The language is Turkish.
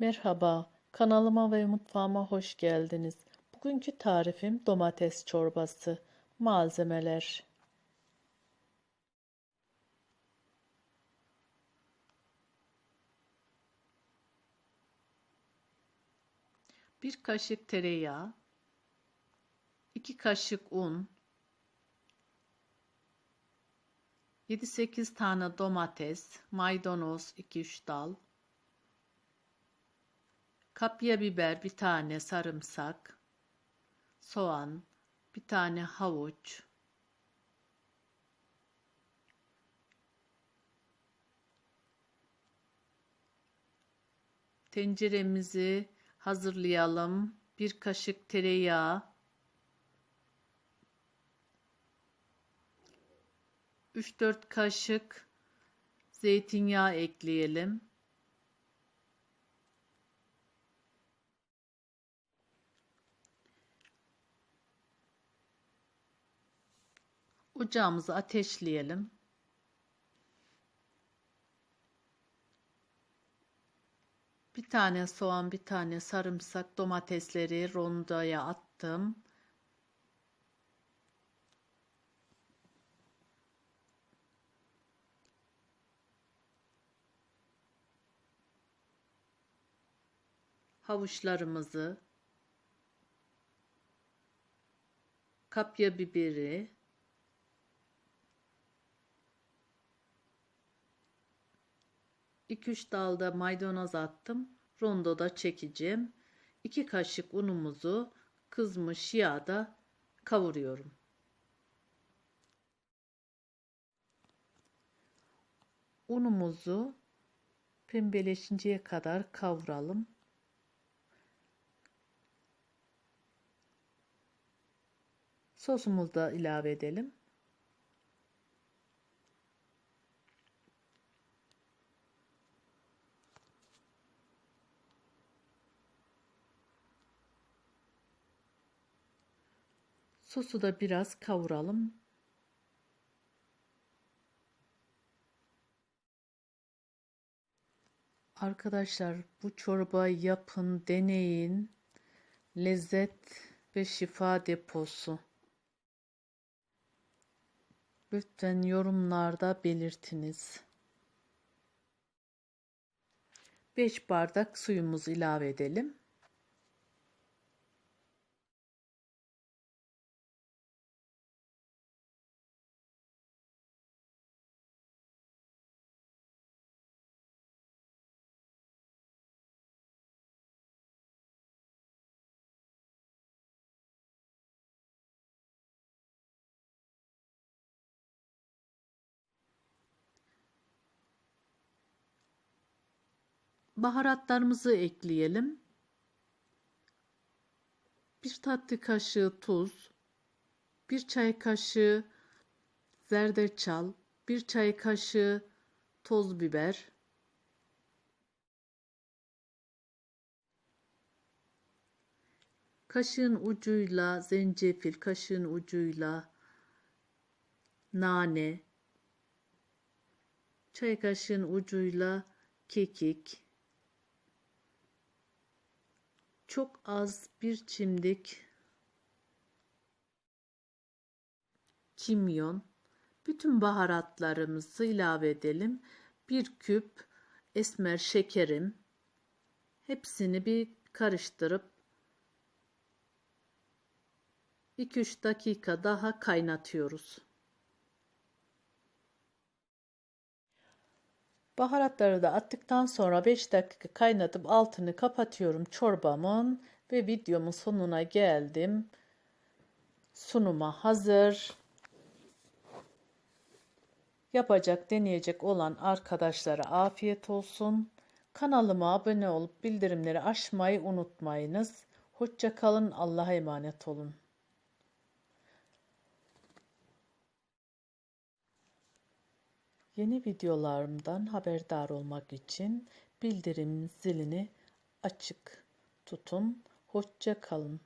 Merhaba, kanalıma ve mutfağıma hoş geldiniz. Bugünkü tarifim domates çorbası. Malzemeler: Bir kaşık tereyağı, 2 kaşık un, 7-8 tane domates, maydanoz 2-3 dal, kapya biber bir tane, sarımsak, soğan, bir tane havuç, tenceremizi hazırlayalım. Bir kaşık tereyağı, 3-4 kaşık zeytinyağı ekleyelim. Ocağımızı ateşleyelim. Bir tane soğan, bir tane sarımsak, domatesleri rondoya attım. Havuçlarımızı, kapya biberi, 2-3 dalda maydanoz attım. Rondoda çekeceğim. 2 kaşık unumuzu kızmış yağda kavuruyorum. Unumuzu pembeleşinceye kadar kavuralım. Sosumuzu da ilave edelim. Sosu da biraz kavuralım. Arkadaşlar bu çorbayı yapın, deneyin. Lezzet ve şifa deposu. Lütfen yorumlarda belirtiniz. 5 bardak suyumuzu ilave edelim. Baharatlarımızı ekleyelim. Bir tatlı kaşığı tuz, bir çay kaşığı zerdeçal, bir çay kaşığı toz biber, kaşığın ucuyla zencefil, kaşığın ucuyla nane, çay kaşığın ucuyla kekik, çok az bir çimdik kimyon, bütün baharatlarımızı ilave edelim. Bir küp esmer şekerim. Hepsini bir karıştırıp 2-3 dakika daha kaynatıyoruz. Baharatları da attıktan sonra 5 dakika kaynatıp altını kapatıyorum çorbamın ve videomun sonuna geldim. Sunuma hazır. Yapacak, deneyecek olan arkadaşlara afiyet olsun. Kanalıma abone olup bildirimleri açmayı unutmayınız. Hoşça kalın. Allah'a emanet olun. Yeni videolarımdan haberdar olmak için bildirim zilini açık tutun. Hoşça kalın.